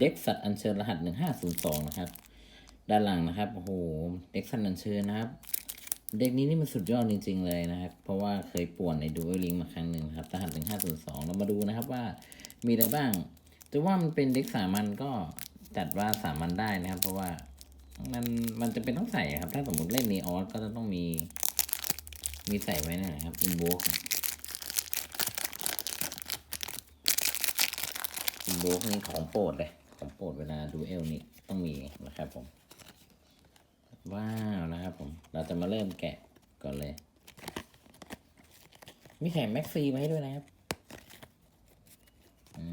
เด็กสัตว์อัญเชิญรหัส1502นย์สองนะครับ ด้านหลังนะครับโอ้โหเด็กสัตว์อัญเชิญนะครับ เด็กนี้นี่มันสุดยอดจริง ๆ เลยนะครับ เพราะว่าเคยป่วนในดูเอลิงมาครั้งหนึ่งครับรหัส1502เรามาดูนะครับว่ามีอะไรบ้างแต่ว่ามันเป็นเด็กสามัญก็จัดว่าสามัญได้นะครับ เพราะว่ามันมันจะเป็นต้องใส่ครับ ถ้าสมมติเล่นนีออสก็จะต้องมี มีใส่ไว้นะครับอินโวกอินโวกนี่ของโปรดเลย ของโปรดเวลาดูเอลนี่ต้องมีนะครับผม ว้าวนะครับผม เราจะมาเริ่มแกะก่อนเลย มีแถมแม็กซีมาให้ด้วยนะครับ อื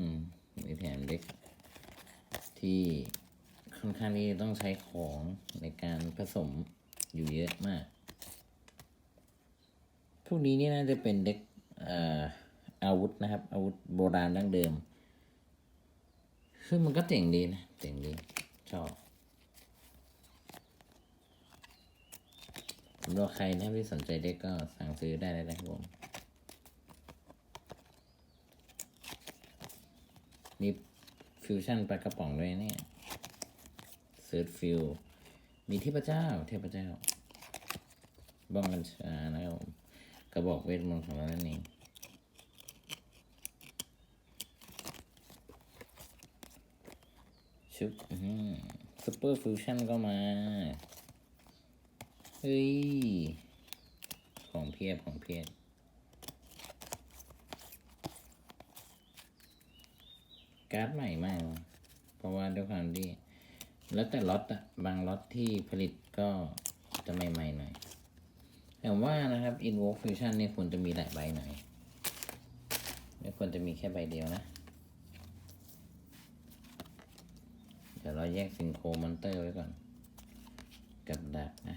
ม มีแถมเล็ก ที่ค่อนข้างที่ต้องใช้ของในการผสมอยู่เยอะมาก พวกนี้นี่น่าจะเป็นเด็กเอ่ออาวุธนะครับ อาวุธโบราณดั้งเดิม ซึ่งมันก็เจ๋งดีนะ เจ๋งดีชอบสำหรับใครนะครับที่สนใจเด็กก็สั่งซื้อได้เลยนะครับผมมีฟิวชั่นปลากระป๋องด้วยเนี่ยเซิร์ชฟิว มีเทพเจ้า เทพเจ้าบ้องกัญชานะครับผมกระบอกเวทมนต์ของเรานั่นเอง ชุบซุปเปอร์ฟิวชั่นก็มา เฮ้ย ของเพียบของเพียบการ์ดใหม่มาก เพราะว่าด้วยความที่ แล้วแต่ล็อตอะบางล็อตที่ผลิตก็จะใหม่ๆหน่อย แต่ว่านะครับ Invoke Fusion เนี่ยควรจะมีหลายใบหน่อย ไม่ควรจะมีแค่ใบเดียวนะ เดี๋ยวเรา แยกซิงโครมอนเตอร์ไว้ก่อน กับดักนะ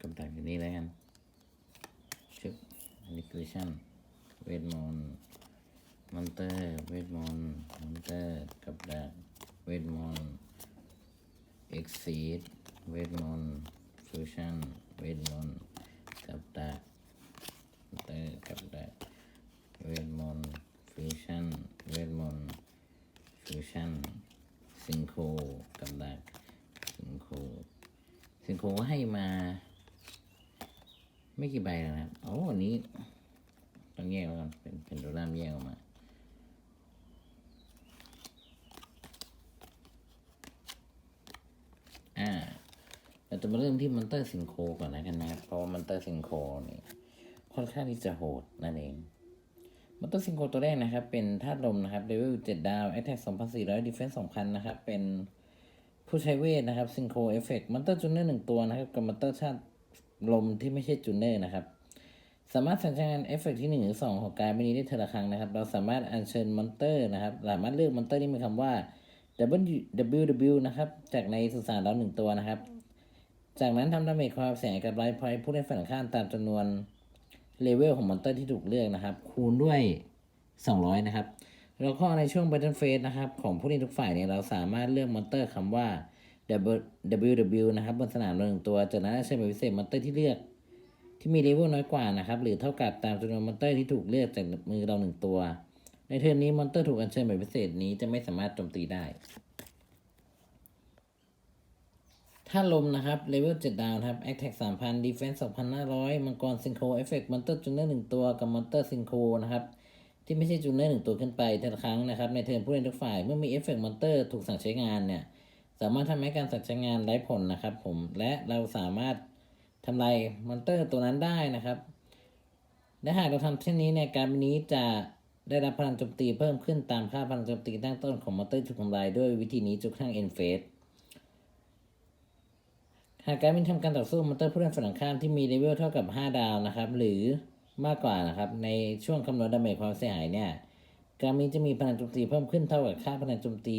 กับดักอยู่นี่แล้วกันชึบอันนี้คือชั่นเวทมนต์มอนเตอร์เวทมนต์มอนเตอร์กับดักเวทมนต์เอ็กซีดเวทมนต์ ฟิวชั่นเวทมนต์กับดักเตอร์กับดักเวทมนต์ฟิวชั่นเวทมนต์ฟิวชั่นซิงโครกับดักซิงโครสิงโคก็ให้มา ไม่กี่ใบแล้วนะครับโอ้อันนี้ต้องแยกแล้วกันเป็นเป็นโดลาร์แยกออกมา เรา จะมาเริ่มที่มอนเตอร์สิงโคก่อนแล้วกันนะเพราะว่ามอนเตอร์สิงโคนี่ค่อนข้างที่จะโหดนั่นเองมอนเตอร์สิงโคตัวแรกนะครับ เป็นธาตุลมนะครับเลเวล7ดาว a t t a c k 2,400 Defense 2,000นนะครับ เป็นผู้ใช้เวทนะครับซิงโคเอฟเฟกต์มอนเตอร์จูเนอร์หนึ่งตัวนะครับ กับมอนเตอร์ชาติลมที่ไม่ใช่จูเนอร์นะครับ สามารถสั่งใช้งานเอฟเฟกต์ที่หนึ่งหรือสองของการไม่นี้ได้เทละครั้งนะครับ เราสามารถอัญเชิญมอนเตอร์นะครับ สามารถเลือกมอนเตอร์ที่มีคำว่า W W นะครับ จากในสุสานเราหนึ่งตัวนะครับ จากนั้นทำดาเมจความเสียหายกับไลฟ์พอยต์ผู้เล่นฝั่งข้ามตามจำนวนเลเวลของมอนเตอร์ที่ถูกเลือกนะครับ คูณด้วย 200 นะครับ แล้วก็ในช่วง Battle Phase นะครับ ของผู้เล่นทุกฝ่ายเนี่ยเราสามารถเลือกมอนเตอร์คำว่า W W นะครับ บนสนามเราหนึ่งตัว จากนั้นใช้แบบพิเศษมอนเตอร์ที่เลือก ที่มีเลเวลน้อยกว่านะครับ หรือเท่ากับตามจำนวนมอนเตอร์ที่ถูกเลือกจากมือเราหนึ่งตัว ในเทิร์นนี้มอนเตอร์ถูกอัญเชิญแบบพิเศษนี้จะไม่สามารถโจมตีได้ ถ้าลมนะครับเลเวล7ดาวครับ Attack 3,000 Defense 2,500มังกรซิงโครเอฟเฟกต์มอนเตอร์จูเนอร์หนึ่งตัวกับมอนเตอร์ซิงโครนะครับ ที่ไม่ใช่จูเนอร์หนึ่งตัวขึ้นไปแต่ละครั้งนะครับ ในเทิร์นผู้เล่นทุกฝ่ายเมื่อมีเอฟเฟกต์มอนเตอร์ถูกสั่งใช้งานเนี่ย สามารถทำให้การสั่งใช้งานไร้ผลนะครับผมและเราสามารถทำลายมอนเตอร์ตัวนั้นได้นะครับ และหากเราทำเช่นนี้เนี่ยการนี้จะได้รับพลังโจมตีเพิ่มขึ้นตามค่าพลังโจมตีตั้งต้นของมอนเตอร์ถูกทำลายด้วยวิธีนี้จนกทั่งเอ็นเฟส หากการบินทำการต่อสู้มอนเตอร์ผู้เล่นฝั่งตรงข้ามที่มีเลเวลเท่ากับ 5 ดาวนะครับ หรือมากกว่านะครับในช่วงคำนวณดาเมจความเสียหายเนี่ยการบินจะมีพลังโจมตีเพิ่มขึ้นเท่ากับค่าพลังโจมตี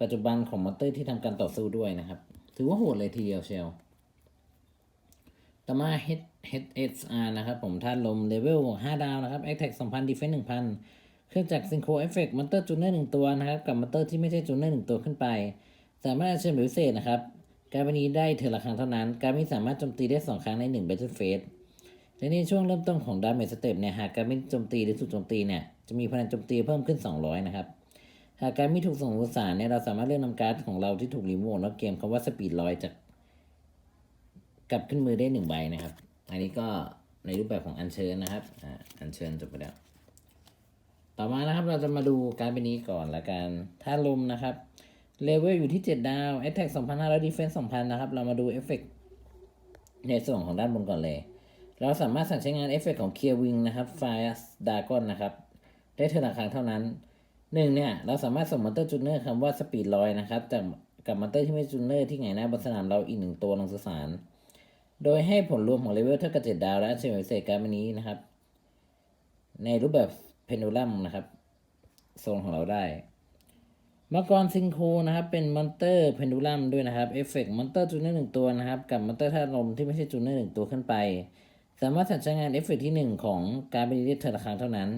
ปัจจุบันของมอนเตอร์ที่ทำการต่อสู้ด้วยนะครับ ถือว่าโหดเลยทีเดียวเชียวต่อมา H HSR นะครับผมธาตุลมเลเวล5 ดาวนะครับ Attack 2,000 Defense 1,000 เครื่องจักรซิงโครเอฟเฟกต์มอนเตอร์จูเนอร์หนึ่งตัวนะครับ กับมอนเตอร์ที่ไม่ใช่จูเนอร์หนึ่งตัวขึ้นไป สามารถเชิญแบบพิเศษนะครับ การบันนี้ได้เทอละครั้งเท่านั้น การไม่สามารถโจมตีได้สองครั้งในหนึ่ง Battle Phase และในช่วงเริ่มต้นของดาเมจสเต็ปเนี่ยหากการไม่โจมตีหรือถูกโจมตีเนี่ยจะมีพลังโจมตีเพิ่มขึ้น 200 นะครับ หากการไม่ถูกส่งสารเนี่ยเราสามารถเลือกนำการ์ดของเราที่ถูกรีโมทแล้วเกมคำว่าสปีดลอยจากกลับขึ้นมือได้หนึ่งใบนะครับ อันนี้ก็ในรูปแบบของอัญเชิญนะครับอ่าอัญเชิญจบไปแล้ว ต่อมานะครับเราจะมาดูการเป็นนี้ก่อนละกันถ้าลมนะครับ เลเวลอยู่ที่ 7 ดาว Attack 2,500 Defense 2,000 นะครับ เรามาดูเอฟเฟกในส่วนของด้านบนก่อนเลย เราสามารถสั่งใช้งานเอฟเฟกของ Clear Wing นะครับ Fire Dragon นะครับ ได้เท่าละครั้งเท่านั้นหนึ่งเนี่ย เราสามารถส่งมอนเตอร์จูเนอร์คำว่า Speed ลอยนะครับจากกับมอนเตอร์ที่ไม่จูเนอร์ที่ไงหน้าบนสนามเราอีกหนึ่งตัวลงสสานโดยให้ผลรวมของเลเวลเท่ากับ 7 ดาวและเฉลี่ยพิเศษการบันนี้นะครับ ในรูปแบบเพนดูลัมนะครับโซนของเราได้ มังกรซิงโครนะครับเป็นมอนเตอร์เพนดูลัมด้วยนะครับเอฟเฟกต์มอนเตอร์จูเนอร์หนึ่งตัวนะครับ กับมอนเตอร์ธาตุลมที่ไม่ใช่จูเนอร์หนึ่งตัวขึ้นไป สามารถสั่งใช้งานเอฟเฟกต์ที่หนึ่งของการเป็นเรียกเทอร์ละครั้งเท่านั้น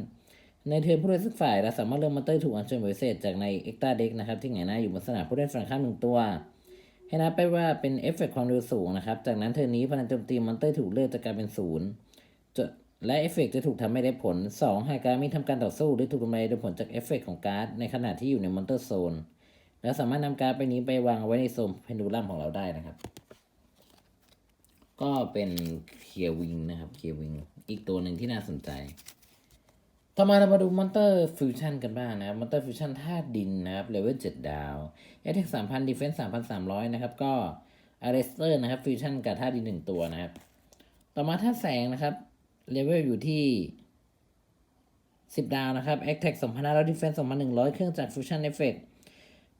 ในเทิร์ผู้เล่นสักฝ่ายเราสามารถเลือกมอนเตอร์ถูกอัญเชิญพิเศษจากในเอ็กตาเด็กนะครับที่ไงหน้าอยู่บนสนามผู้เล่นฝั่งข้ามหนึ่งตัวให้นับไปว่าเป็นเอฟเฟกต์ความเร็วสูงนะครับจากนั้นเทิร์นนี้พลังโจมตีมอนเตอร์ถูกเลือกจะกลายเป็นศูนย์จะ และเอฟเฟกต์จะถูกทำให้ได้ผล 2 หากการม่ทำการต่อสู้หรือถูกทำลายโดยผลจากเอฟเฟกต์ของการ์ดในขณะที่อยู่ในมอนเตอร์โซน แล้วสามารถนำการ์ดไปนี้ไปวางเอาไว้ในโซนเพนดูลัมของเราได้นะครับ ก็เป็นเคียวิงนะครับเคียวิงอีกตัวหนึ่งที่น่าสนใจ ต่อมาเรามาดูมอนเตอร์ฟิวชั่นกันบ้างนะครับมอนเตอร์ฟิวชั่นธาตุดินนะครับเลเวล7ดาวเอทเทคสามพันดีเฟนส์สามพันสามร้อยนะครับ ก็อาร์เรสเตอร์นะครับฟิวชั่นกับธาตุดินหนึ่งตัวนะครับ ต่อมาธาตุแสงนะครับ เลเวลอยู่ที่ 10 ดาวนะครับแอคแท็กสองพันห้าร้อยดีเฟนส์สองพันหนึ่งร้อยเครื่องจักรฟิวชั่นเอฟเฟก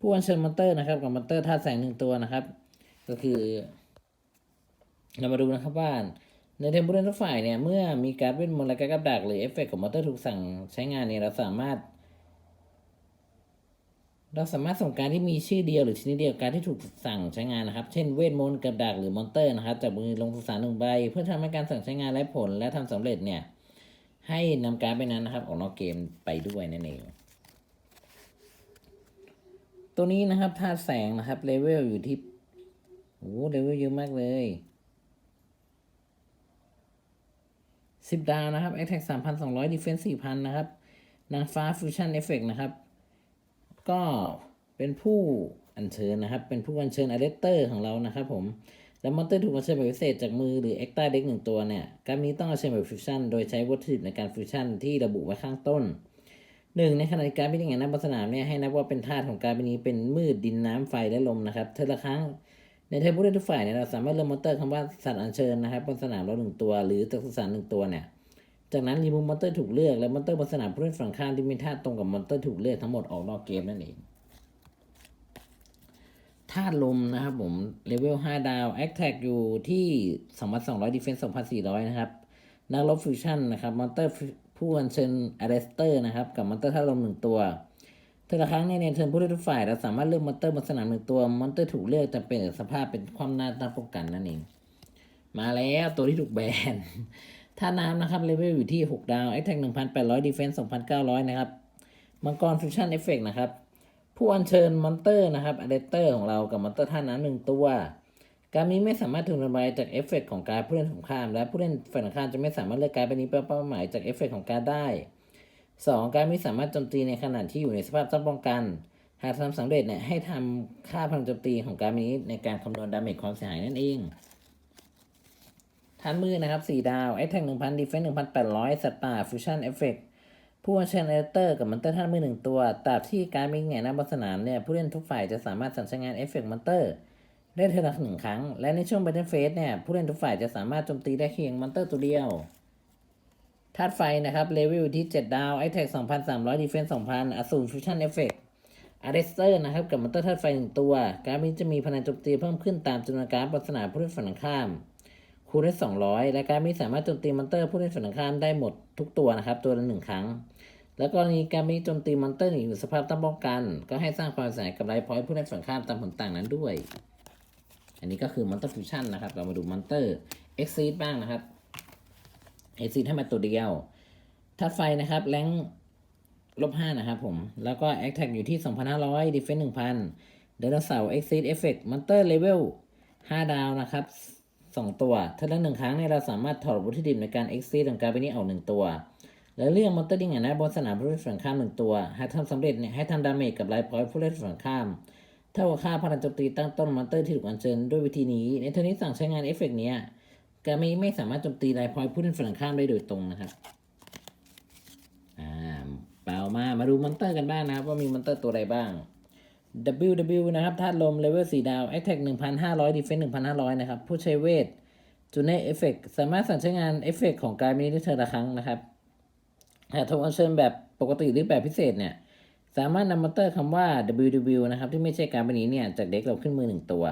ผู้อัญเชิญมอนเตอร์นะครับกับมอนเตอร์ธาตุแสงหนึ่งตัวนะครับ ก็คือ เรามาดูนะครับว่าในเทมเพลตทุกฝ่ายเนี่ย เมื่อมีการดเวทมนต์และการดกับดักหรือเอฟเฟกต์ของมอนเตอร์ถูกสั่งใช้งานเนี่ยเราสามารถ เราสามารถส่งการที่มีชื่อเดียวหรือชนิดเดียวการที่ถูกสั่งใช้งานนะครับ เช่นเวทมนต์กับดักหรือมอนเตอร์นะครับจากมือลงสุสานหนึ่งใบ เพื่อทำให้การสั่งใช้งานและผลและทำสำเร็จเนี่ย ให้นำการไปนั้นนะครับ ออกนอกเกมไปด้วยนั่นเอง ตัวนี้นะครับธาตุแสงนะครับเลเวลอยู่ที่โอ้เลเวลเยอะมากเลยสิบดาวนะครับ Attack สามพันสองร้อย Defense สี่พันนะครับนางฟ้า Fusion Effect นะครับ ก็เป็นผู้อัญเชิญนะครับ เป็นผู้อัญเชิญอ r เ e เตอร์ของเรานะครับผม แล้วมอนเตอร์ถูกอัญเชิญแบบพิเศษจากมือหรือ Extra Deck หนึ่งตัวเนี่ย การนี้ต้องอัญเชิญแบบฟิวชั่นโดยใช้วัตถุดิบในการฟิวชั่นที่ระบุไว้ข้างต้นหนึ่งในขณะการเป็นอย่างนั้นบนสนามเนี่ยให้นับว่าเป็นธาตุของการเป็นนี้เป็นมืดดินน้ำไฟและลมนะครับเทละครั้งในเทอร์ผู้เล่นทุกฝ่ายเนี่ยเราสามารถเลือกมอนเตอร์คำว่าสัตว์อัญเชิญนะครับบนสนามเราหนึ่งตัว หรือจากสุสานหนึ่งตัวเนี่ย จากนั้นรีมูฟมอนเตอร์ถูกเลือก และมอนเตอร์บนสนามผู้เล่นฝั่งข้ามที่มีธาตรงกับมอนเตอร์ถูกเลือกทั้งหมดออกนอกเกมนั่นเองธาตุลมนะครับผมเลเวล5ดาวแอคแท็กอยู่ที่ 2,200 Defense 2,400 นะครับ นักรบฟิวชั่นนะครับมอนเตอร์ผู้อัญเชิญอาร์เรสเตอร์นะครับ กับมอนเตอร์ธาตุลมหนึ่งตัวแต่ละครั้งในในเทิร์นผู้เล่นทุกฝ่าย เราสามารถเลือกมอนเตอร์บนสนามหนึ่งตัวมอนเตอร์ถูกเลือกจะเป็นสภาพเป็นความหน้าตาป้องกันนั่นเอง มาแล้วตัวที่ถูกแบน ท่าน้ำนะครับเลเวลอยู่ที่ 6 ดาว a t t a c k 1,800 Defense 2,900นะครับ มังกรฟิวชั่นเอฟเฟกนะครับ ผู้อัญเชิญมอนเตอร์นะครับอะเดเตอร์ของเรากับมอนเตอร์ท่าน้ำหนึ่งตัว การนี้ไม่สามารถถูกทำลายจากเอฟเฟกของการผู้เล่นสงคราม และผู้เล่นฝ่ายตรงข้ามจะไม่สามารถเลือกการเป็นนี้เป้าหมายจากเอฟเฟกของการได้ 2. การไม่สามารถโจมตีในขณะที่อยู่ในสภาพต้องป้องกัน หากทำสำเร็จเนี่ยให้ทำค่าพลังโจมตีของการนี้ในการคำนวณดาเมจความเสียหายนั่นเอง ฐานมือนะครับ 4 ดาวไอแท็ก1,000 Defense 1,800สัตว์ป่า Fusion Effect ผู้อัญเชิญเอเตอร์กับมอนเตอร์ท่านมือหนึ่งตัวตราบที่การมีแง่หน้าบนสนามเนี่ยผู้เล่นทุกฝ่ายจะสามารถสั่งใช้งานเอฟเฟกต์มอนเตอร์ได้เท่าละหนึ่งครั้ง และในช่วง Battle Phase เนี่ยผู้เล่นทุกฝ่ายจะสามารถโจมตีได้เพียงมอนเตอร์ตัวเดียวธาตุไฟนะครับเลเวลที่ 7 ดาวไอแท็ก2,300 Defense 2,000อสูร Fusion Effect อาร์เรสเตอร์นะครับกับมอนเตอร์ธาตุไฟหนึ่งตัว การนี้จะมีพลังโจมตีเพิ่มขึ้นตามจำนวนการบนสนามผู้เล่นฝั่งข้าม คูณได้200 และการมีสามารถโจมตีมอนเตอร์ผู้เล่นฝั่งตรงข้ามได้หมดทุกตัวนะครับ ตัวละหนึ่งครั้ง แล้วกรณีการมีโจมตีมอนเตอร์อยู่สภาพต้องป้องกัน ก็ให้สร้างความเสียหายกับไลฟ์พอยต์ผู้เล่นฝั่งข้ามตามผลต่างนั้นด้วย อันนี้ก็คือมอนเตอร์ฟิวชั่นนะครับ เรามาดูมอนเตอร์เอ็กซีดบ้างนะครับเอ็กซีดให้มาตัวเดียวธาตุไฟนะครับแรงลบห้านะครับผม แล้วก็แอคแท็กอยู่ที่2,500 Defense 1,000ไดโนเสาร์ Exit Effect Monster Level 5ดาวนะครับ 2 ตัว ถ้าเล่นหนึ่งครั้งเนี่ยเราสามารถถอดวัตถุดิบในการ Exit ของการไปนี้ออกหนึ่งตัว แล้วเรื่องมอนเตอร์ดิ้งอะนะบนสนามผู้เล่นฝั่งข้ามหนึ่งตัว หากทำสำเร็จเนี่ยให้ทำดาเมจกับไลฟ์พอยต์ผู้เล่นฝั่งข้าม เท่ากับค่าพลังโจมตีตั้งต้นมอนเตอร์ที่ถูกอัญเชิญด้วยวิธีนี้ ในเทอร์นี้สั่งใช้งานเอฟเฟกต์เนี้ยการไม่ไม่สามารถโจมตีไลฟ์พอยต์ผู้เล่นฝั่งข้ามได้โดยตรงนะครับอ่าเปล่ามามาดูมอนเตอร์กันบ้างนะครับว่ามีมอนเตอร์ตัวใดบ้าง WW นะครับธาตุลมเลเวล4ดาว Attack 1,500 Defense 1,500 นะครับ ผู้ใช้เวทจูเน่เอฟเฟกสามารถสั่งใช้งานเอฟเฟกของการมินิได้เธอละครั้งนะครับหากถูกอัญเชิญแบบปกติหรือแบบพิเศษเนี่ย สามารถนำมอนเตอร์คำว่า WW นะครับที่ไม่ใช่การมินิเนี่ย จากเด็กเราขึ้นมือหนึ่งตัว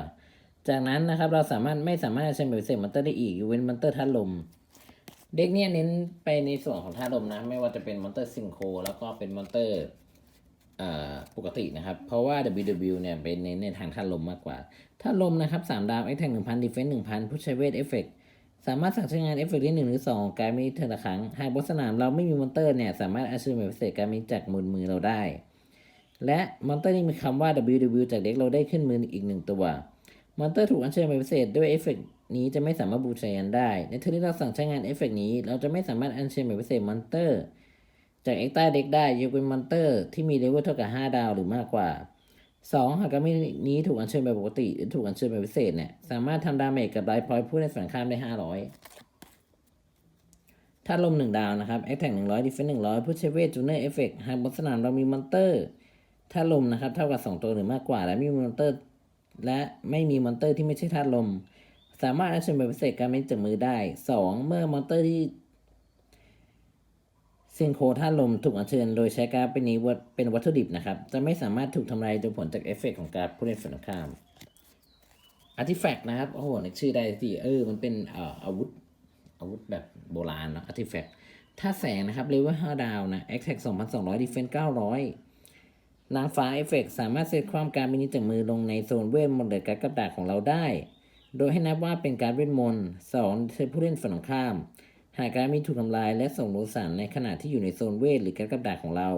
จากนั้นนะครับเราสามารถไม่สามารถอัญเชิญแบบพิเศษมอนเตอร์ได้อีกยกเว้นมอนเตอร์ธาตุลม เด็กเนี่ยเน้นไปในส่วนของธาตุลมนะ ไม่ว่าจะเป็นมอนเตอร์ซิงโคแล้วก็เป็นมอนเตอร์ ปกตินะครับ เพราะว่า WW เนี่ยเป็นในในทางธาลมมากกว่าธาลมนะครับสามดาวไอแทงหนึ่งพันดีเฟนซ์หนึ่งพันผู้ใช้เวทเอฟเฟกสามารถสั่งใช้งานเอฟเฟกต์ได้หนึ่งหรือสองการมีเทอละครั้งหากบนสนามเราไม่มีมอนเตอร์เนี่ย สามารถอัญเชิญแบบพิเศษการมีจากมือมือเราได้ และมอนเตอร์นี่มีคำว่า WW จากเด็กเราได้ขึ้นมืออีกหนึ่งตัวมอนเตอร์ถูกอัญเชิญแบบพิเศษด้วยเอฟเฟกต์นี้จะไม่สามารถบูชายันได้ ในเทอร์ที่เราสั่งใช้งานเอฟเฟกต์นี้ เราจะไม่สามารถอัญเชิญแบบพิเศษมอนเตอร์ จากเอ็กต้าเด็กได้ยกเว้นมอนเตอร์ที่มีเลเวลเท่ากับ 5 ดาวหรือมากกว่า 2 หากการมีนี้ถูกอัญเชิญแบบปกติ หรือถูกอัญเชิญแบบพิเศษเนี่ยสามารถทำดาเมจกับไลฟ์พอยต์ผู้เล่นฝั่งข้ามได้ 500 ถ้าลม 1 ดาวนะครับแอคแท็ก100ดิฟเฟนต์100ผู้ใช้เวทจูเนอร์เอฟเฟกหากบนสนามเรามีมอนเตอร์ ถ้าลมนะครับเท่ากับ 2 ตัวหรือมากกว่า และมีมอนเตอร์ และไม่มีมอนเตอร์ที่ไม่ใช่ธาตุลม สามารถอัญเชิญแบบพิเศษการไม่จากมือได้ 2 เมื่อมอนเตอร์ที่ ซิงโคธาตุลมถูกอัญเชิญโดยใช้การเป็นนี้วัตเป็นวัตถุดิบนะครับ จะไม่สามารถถูกทำลายโดยผลจากเอฟเฟกต์ของการผู้เล่นฝั่งข้ามอาร์ติแฟกต์นะครับ โอ้โหนึกชื่อได้สิเออ มันเป็นเอ่อาวุธ อาวุธแบบโบราณนะอาร์ติแฟกต์ถ้าแสงนะครับเลเวล5ดาวนะแอคแท็ก2,200ดีเฟน900นางฟ้าเอฟเฟกสามารถเซตความการมินิจากมือลงในโซนเวทมนต์หรือการกับดักของเราได้ โดยให้นับว่าเป็นการเวทมนต์สองเธอผู้เล่นฝั่งข้าม หากการมีถูกทำลายและส่งโลสารในขณะที่อยู่ในโซนเวทหรือการกับดักของเรา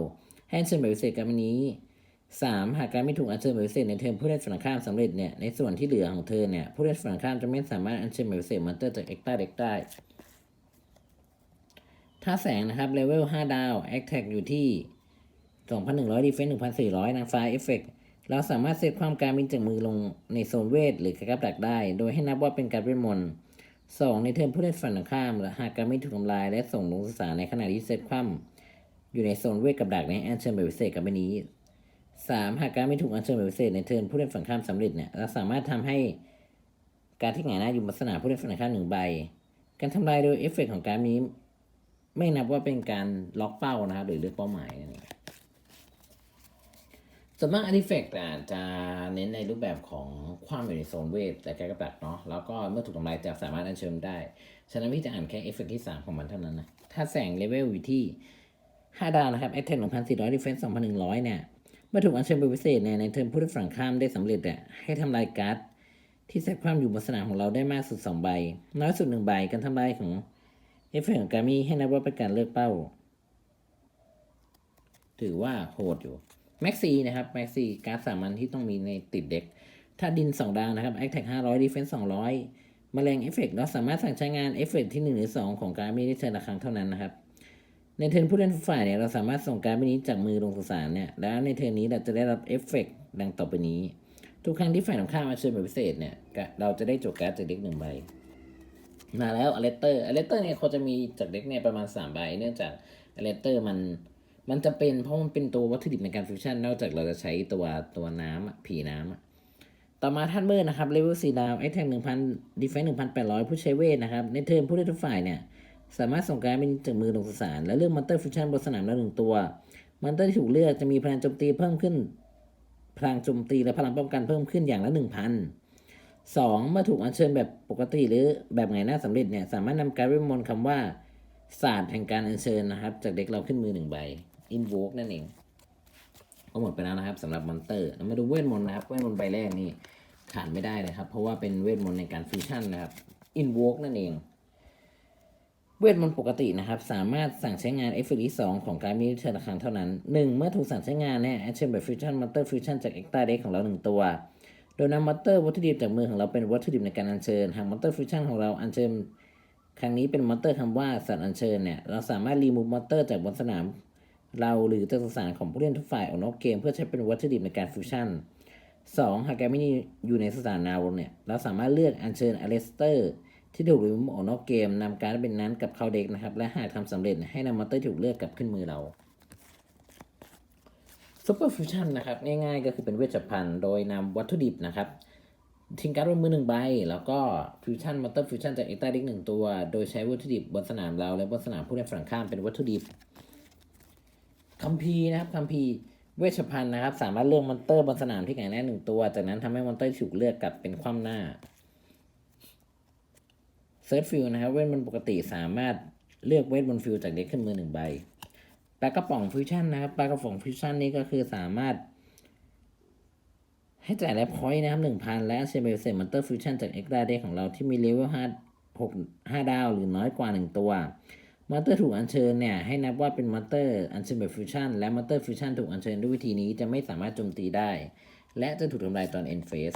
ให้อัญเชิญแบบพิเศษการนี้ 3. หากการไม่ถูกอัญเชิญแบบพิเศษในเทิร์นผู้เล่นฝั่งข้ามสำเร็จเนี่ยในส่วนที่เหลือของเธอเนี่ยผู้เล่นฝั่งตรงข้ามจะไม่สามารถอัญเชิญแบบพิเศษมอนเตอร์จากเอ็กต้าเด็กได้ถ้าแสงนะครับเลเวล5ดาวแอคแท็กอยู่ที่ 2,100ดีเฟนส์1,400 นางฟ้าเอฟเฟกเราสามารถเซตความการบินจากมือลงในโซนเวทหรือการกับดักได้ โดยให้นับว่าเป็นการเวทมนต์ สองในเทิร์นผู้เล่นฝั่งตรงข้ามหากการไม่ถูกทำลายและส่งลงสารในขณะที่เซตความอยู่ในโซนเวทกับดักในแอนเชิญแบบพิเศษกับใบนี้สามหากการไม่ถูกอัญเชิญแบบพิเศษในเทิร์นผู้เล่นฝั่งข้ามสำเร็จเนี่ยเราสามารถทำให้การที่หงายหน้าอยู่บนสนามผู้เล่นฝั่งข้ามหนึ่งใบ การทำลายโดยเอฟเฟกต์ของการนี้ ไม่นับว่าเป็นการล็อกเป้านะครับหรือเลือกเป้าหมายนั่นเอง ส่วนมากอาร์ติแฟกต์อาจจะเน้นในรูปแบบของความอยู่ในโซนเวทแต่แกก็แบบเนาะแล้วก็เมื่อถูกทำลายจะสามารถอัญเชิญได้ ฉะนั้นพี่จะอ่านแค่เอฟเฟกต์ที่ 3 ของมันเท่านั้นนะ ถ้าแสงเลเวลอยู่ที่ 5 ดาวนะครับแอคเทน1,400ดีเฟนส์2,100 เนี่ยเมื่อถูกอัญเชิญเป็นพิเศษเนี่ยในเทิร์นผู้เล่นฝั่งข้ามได้สำเร็จเนี่ยให้ทำลายการ์ดที่แทรกความอยู่บนสนามของเราได้มากสุด 2 ใบ น้อยสุด 1 ใบการทำลายของเอฟเฟกต์ของการมีให้นับว่าเป็นการเลือกเป้า ถือว่าโหดอยู่ แม็กซีนะครับแม็กซีการ์ดสามัญที่ต้องมีในติดเด็ก ถ้าดิน 2 ดาวนะครับแอคแท็ก500ดีเฟนส์200แมลงเอฟเฟกต์เราสามารถสั่งใช้งานเอฟเฟกต์ที่ 1 หรือ 2 ของการ์มีได้เทิร์นละครั้งเท่านั้นนะครับ ในเทิร์นผู้เล่นฝ่ายเนี่ยเราสามารถส่งการ์ดใบนี้จากมือลงสู่สารเนี่ยแล้วในเทิร์นนี้เราจะได้รับเอฟเฟกต์ดังต่อไปนี้ ทุกครั้งที่ฝ่ายตรงข้ามมาเชิญแบบพิเศษเนี่ยเราจะได้จดการ์ดจากเด็กหนึ่งใบมาแล้วอเลเตอร์อเลเตอร์เนี่ยเขาจะมีจากเด็กเนี่ยประมาณ3ใบเนื่องจากอเลเตอร์มัน มันจะเป็นเพราะมันเป็นตัววัตถุดิบในการฟิวชั่น นอกจากเราจะใช้ตัวตัวน้ำผีน้ำต่อมาท่านเมอร์นะครับเลเวลสี่ดาวไอแทงหนึ่งพันดีเฟนหนึ่งพันแปดร้อยผู้ใช้เวทนะครับ ในเทิร์นผู้เล่นทุกฝ่ายเนี่ย สามารถส่งการเป็นจากมือลงสสาร และเลือกมอนเตอร์ฟิวชั่นบนสนามละหนึ่งตัวมอนเตอร์ที่ถูกเลือกจะมีพลังโจมตีเพิ่มขึ้น พลังโจมตีและพลังป้องกันเพิ่มขึ้นอย่างละหนึ่งพันสองเมื่อถูกอัญเชิญแบบปกติหรือแบบไงหน้าสำเร็จเนี่ยสามารถนำการเวทมนต์คำว่า ศาสตร์แห่งการอัญเชิญนะครับ จากเด็กเราขึ้นมือหนึ่งใบ invoke นั่นเอง ก็หมดไปแล้วนะครับสำหรับมอนเตอร์มาดูเวทมนต์นะครับ เวทมนต์ใบแรกนี่ขาดไม่ได้เลยครับ เพราะว่าเป็นเวทมนต์ในการฟิวชั่นนะครับ invoke นั่นเอง เวทมนต์ปกตินะครับ สามารถสั่งใช้งานเอฟเฟกต์สองของการมีเทอร์ละครั้งเท่านั้น 1 เมื่อถูกสั่งใช้งานเนี่ยแอชั่นแบบฟิวชั่นมอนเตอร์ฟิวชั่นจากเอ็กตาเด็กของเรา 1 ตัวโดยนำมอนเตอร์วัตถุดิบจากมือของเราเป็นวัตถุดิบในการอัญเชิญ หากมอนเตอร์ฟิวชั่นของเราอัญเชิญ ครั้งนี้เป็นมอนเตอร์คำว่าสัตว์อัญเชิญเนี่ย เราสามารถรีมูฟมอนเตอร์จากบนสนาม เราหรือจากสสารของผู้เล่นทุกฝ่ายออกนอกเกม เพื่อใช้เป็นวัตถุดิบในการฟิวชั่น 2. หากแกไม่อยู่ในสถานนาวเนี่ย เราสามารถเลือกอัญเชิญอเลสเตอร์ ที่ถูกรีมูฟออกนอกเกมนำการเป็นนั้นกับเข้าเด็กนะครับ และหากทำสำเร็จให้นำมอนเตอร์ที่ถูกเลือกกลับขึ้นมือเราซูเปอร์ฟิวชั่นนะครับง่ายๆก็คือเป็นเวชภัณฑ์โดยนำวัตถุดิบนะครับ ทิ้งการ์ดบนมือหนึ่งใบ แล้วก็ฟิวชั่นมอนเตอร์ฟิวชั่นจากเอ็กตาดิกหนึ่งตัว โดยใช้วัตถุดิบบนสนามเรา และบนสนามผู้เล่นฝั่งข้ามเป็นวัตถุดิบคัมภีร์นะครับคัมภีร์เวชภัณฑ์นะครับ สามารถเลือกมอนเตอร์บนสนามที่แข็งแรงหนึ่งตัว จากนั้นทำให้มอนเตอร์ถูกเลือกกลับเป็นคว่ำหน้าเซิร์ชฟิลนะครับเวทมนต์ปกติสามารถเลือกเวทมนต์ฟิลจากเด็กขึ้นมือหนึ่งใบปลากระป๋องฟิวชั่นนะครับปลากระป๋องฟิวชั่นนี่ก็คือสามารถ ให้จ่ายแลพอยต์นะครับหนึ่งพันและเชเบลเซมอนเตอร์ฟิวชั่นจากเอ็กดาเดของเราที่มีเลเวลห้าหกห้าดาว หรือน้อยกว่าหนึ่งตัวมอนเตอร์ถูกอัญเชิญเนี่ยให้นับว่าเป็นมอนเตอร์อัญเชิญแบบฟิวชั่นและมอนเตอร์ฟิวชั่นถูกอัญเชิญด้วยวิธีนี้จะไม่สามารถโจมตีได้ และจะถูกทำลายตอนเอ็นเฟส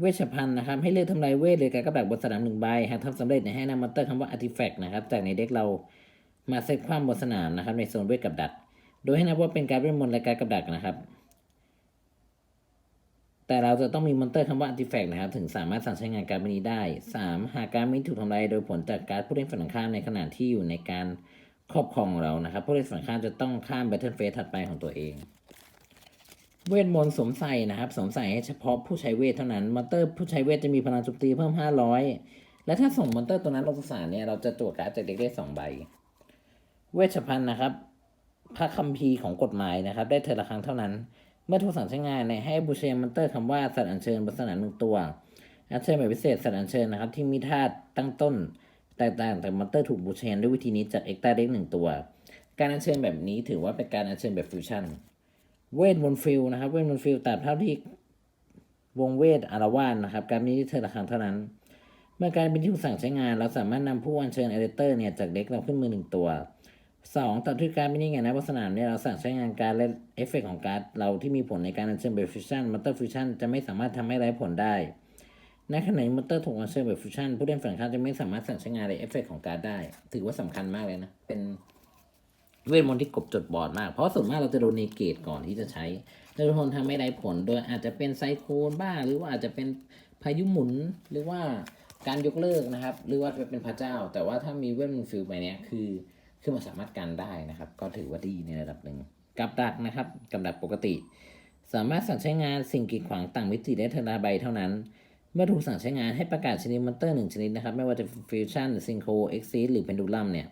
เวชภัณฑ์นะครับให้เลือกทำลายเวทเลยการกระดักบนสนามหนึ่งใบหากทำสำเร็จเนี่ยให้นำมอนเตอร์คำว่า artifact นะครับจากในเด็กเรามาเซตความบนสนามนะครับในโซนเวทกับดัก โดยให้นับว่าเป็นการเวทมนต์และการกับดักนะครับ แต่เราจะต้องมีมอนเตอร์คำว่า artifact นะครับ ถึงสามารถสั่งใช้งานการ์ดนี้ได้ 3. หากการ์ดนี้ถูกทำลายโดยผลจากการดผู้เล่นฝั่งข้ามในขณะที่อยู่ในการครอบครองเรานะครับผู้เล่นฝั่งข้ามจะต้องข้าม battle phase ถัดไปของตัวเอง เวทมนต์สวมใส่นะครับสวมใส่ให้เฉพาะผู้ใช้เวทเท่านั้นมอนเตอร์ผู้ใช้เวทจะมีพลังโจมตีเพิ่ม 500 และถ้าส่งมอนเตอร์ตัวนั้นลงสนามเนี่ยเราจะตรวจการ์ดจากเด็กได้สองใบ เวชภัณฑ์นะครับพระคัมภีร์ของกฎหมายนะครับ ได้เทอละครั้งเท่านั้น มื่อถูกสั่งใช้งานเนี่ยให้บูเชมอนเตอร์คำว่าสัตว์อัญเชิญบนสนามหนึ่งตัวอัญเชิญแบบพิเศษสัตว์อัญเชิญนะครับ ที่มีธาตุตั้งต้นแตกต่างจากมอนเตอร์ถูกบูเชนด้วยวิธีนี้จากเอ็กตาเด็กหนึ่งตัว การอัญเชิญแบบนี้ถือว่าเป็นการอัญเชิญแบบฟิวชั่น เวทมนต์ฟิลนะครับ เวทมนต์ฟิลตัดเท่าที่วงเวทอารวาสนะครับ การนี้เธอละครั้งเท่านั้น เมื่อการเป็นที่ถูกสั่งใช้งาน เราสามารถนำผู้อัญเชิญเอเดเตอร์เนี่ยจากเด็กเราขึ้นมือหนึ่งตัว สองตัดที่การไม่นี่ไงนะบนสนามเนี่ยเราสั่งใช้งานการและเอฟเฟกต์ของการ์ดเราที่มีผลในการอัญเชิญแบบฟิวชั่นมอนเตอร์ฟิวชั่นจะไม่สามารถทำให้ไร้ผลได้ในขณะที่มอนเตอร์ถูกอัญเชิญแบบฟิวชั่นผู้เล่นฝั่งข้าจะไม่สามารถสั่งใช้งานในเอฟเฟกต์ของการ์ดได้ ถือว่าสำคัญมากเลยนะ เป็นเวทมนต์ที่กบจดบอร์ดมาก เพราะส่วนมากเราจะโดนเนเกตก่อนที่จะใช้โดยคนทำไม่ได้ผล โดยอาจจะเป็นไซโคลบ้างหรือว่าอาจจะเป็นพายุหมุนหรือว่าการยกเลิกนะครับ หรือว่าจะเป็นพระเจ้า แต่ว่าถ้ามีเวทมนต์ฟิลไปเนี้ยคือ คือมันสามารถกันได้นะครับ ก็ถือว่าดีในระดับหนึ่งกับดักนะครับกับดักปกติ สามารถสั่งใช้งานสิ่งกีดขวางต่างมิติได้เทอร์นาใบเท่านั้น เมื่อถูกสั่งใช้งานให้ประกาศชนิดมอนเตอร์หนึ่งชนิดนะครับ ไม่ว่าจะฟิวชั่นซิงโครเอ็กซิสหรือเพนดูลัมเนี่ย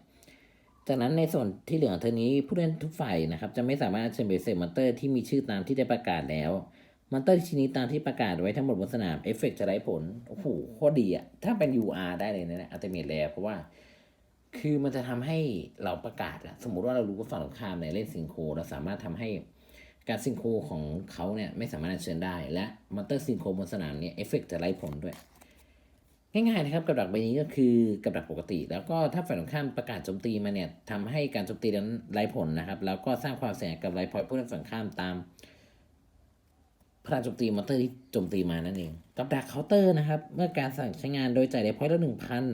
จากนั้นในส่วนที่เหลือของเทอร์นี้ผู้เล่นทุกฝ่ายนะครับ จะไม่สามารถเชิญเบสเซมอนเตอร์ที่มีชื่อตามที่ได้ประกาศแล้วมอนเตอร์ชนิดตามที่ประกาศไว้ทั้งหมดบนสนามเอฟเฟกจะไร้ผลโอ้โหโคตรดีอะถ้าเป็น UR ได้เลยนะอัลติเมทแลเพราะว่า คือมันจะทำให้เราประกาศอะสมมุติว่าเรารู้ว่าฝั่งตรงข้ามเนี่ยเล่นซิงโครเราสามารถทำให้การซิงโครของเขาเนี่ยไม่สามารถเชิญได้ และมอนเตอร์ซิงโครบนสนามเนี่ยเอฟเฟกจะไร้ผลด้วย ง่ายๆนะครับกับดักใบนี้ก็คือกับดักปกติ แล้วก็ถ้าฝ่ายตรงข้ามประกาศโจมตีมาเนี่ยทำให้การโจมตีนั้นไร้ผลนะครับ แล้วก็สร้างความเสียหายกับไลฟ์พอยผู้เล่นฝั่งข้ามตามพลังโจมตีมอนเตอร์ที่โจมตีมานั่นเอง กับดักเคาน์เตอร์นะครับ เมื่อการสั่งใช้งานโดยจ่ายไลฟ์พอยต์ละหนึ่งพัน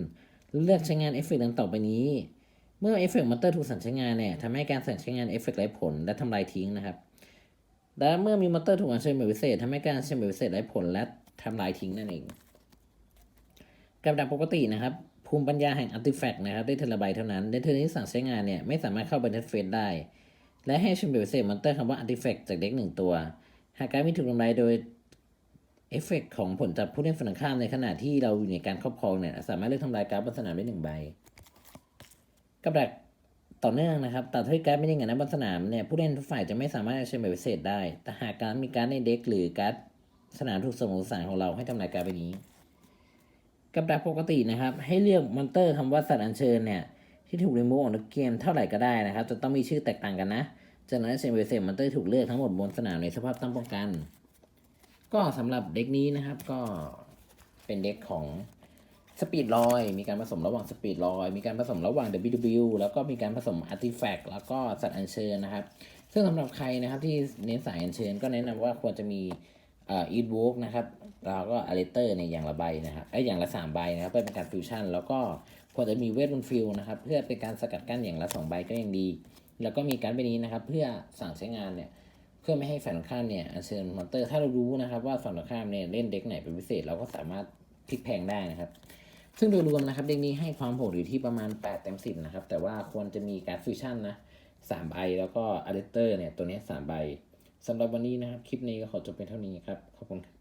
เลือกใช้งานเอฟเฟกต์ดังต่อไปนี้ เมื่อเอฟเฟกต์มอนเตอร์ถูกสั่งใช้งานเนี่ยทำให้การสั่งใช้งานเอฟเฟกต์ไร้ผลและทำลายทิ้งนะครับ และเมื่อมีมอนเตอร์ถูกอัญเชิญแบบพิเศษทำให้การอัญเชิญแบบพิเศษไร้ผลและทำลายทิ้งนั่นเองกับดักปกตินะครับ ภูมิปัญญาแห่งอาร์ติแฟกต์นะครับ ได้เทร์ใบเท่านั้นในเทอร์นี้สั่งใช้งานเนี่ยไม่สามารถเข้าไปในเฟสได้ และให้ชมเบลเซมอนเตอร์คำว่าอาร์ติแฟกต์จากเด็กหนึ่งตัว หากการม่ถูกทำลายโดย เอฟเฟกต์ของผลจากผู้เล่นฝั่งข้ามในขณะที่เราอยู่ในการครอบครองเนี่ยสามารถเลือกทำลายการ์ดบนสนามได้หนึ่งใบกับดักต่อเนื่องนะครับตัดให้การ์ดไม่ได้ไงนะบนสนามเนี่ยผู้เล่นทุกฝ่ายจะไม่สามารถเชิญแบบพิเศษได้ แต่หากการมีการดในเด็กหรือการ์ดสนามถูกสมองสารของเราให้ทำลายการ์ดใบนี้ กับดักปกตินะครับ ให้เลือกมอนเตอร์คำว่าสัตว์อัญเชิญเนี่ยที่ถูกรีมูฟออกจากเกมเท่าไหร่ก็ได้นะครับ จะต้องมีชื่อแตกต่างกันนะจากนั้นเซมเบเซมมอนเตอร์ถูกเลือกทั้งหมดบนสนามในสภาพตั้งป้องกัน ก็สำหรับเด็กนี้นะครับก็เป็นเด็กของสปีดลอย มีการผสมระหว่างสปีดลอย มีการผสมระหว่าง WW แล้วก็มีการผสมอาร์ติแฟกต์แล้วก็สัตว์อัญเชิญนะครับ ซึ่งสำหรับใครนะครับที่เน้นสายอัญเชิญก็แนะนำว่าควรจะมีเอ่ออีทวอล์กนะครับแล้วก็อาร์เตอร์เนี่ยอย่างละใบนะครับไอ้อย่างละสามใบนะครับเพื่อเป็นการฟิวชั่น แล้วก็ควรจะมีเวทบนฟิลนะครับ เพื่อเป็นการสกัดกั้นอย่างละสองใบก็ยังดี แล้วก็มีการไปนี้นะครับ เพื่อสั่งใช้งานเนี่ย พื่อไม่ให้ฝ่ายตรงข้ามเนี่ยอัญเชิญมอนเตอร์ถ้าเรารู้นะครับว่าฝั่งตรงข้ามเนี่ยเล่นเด็กไหนเป็นพิเศษ เราก็สามารถพลิกแพงได้นะครับ ซึ่งโดยรวมนะครับเด็กนี้ให้ความโหดอยู่ที่ประมาณ 8 เต็ม 10 นะครับ แต่ว่าควรจะมีการฟิวชั่นนะ3ใบแล้วก็อะเดเตอร์เนี่ยตัวนี้3ใบสำหรับวันนี้นะครับ คลิปนี้ก็ขอจบเป็นเท่านี้ครับ ขอบคุณครับ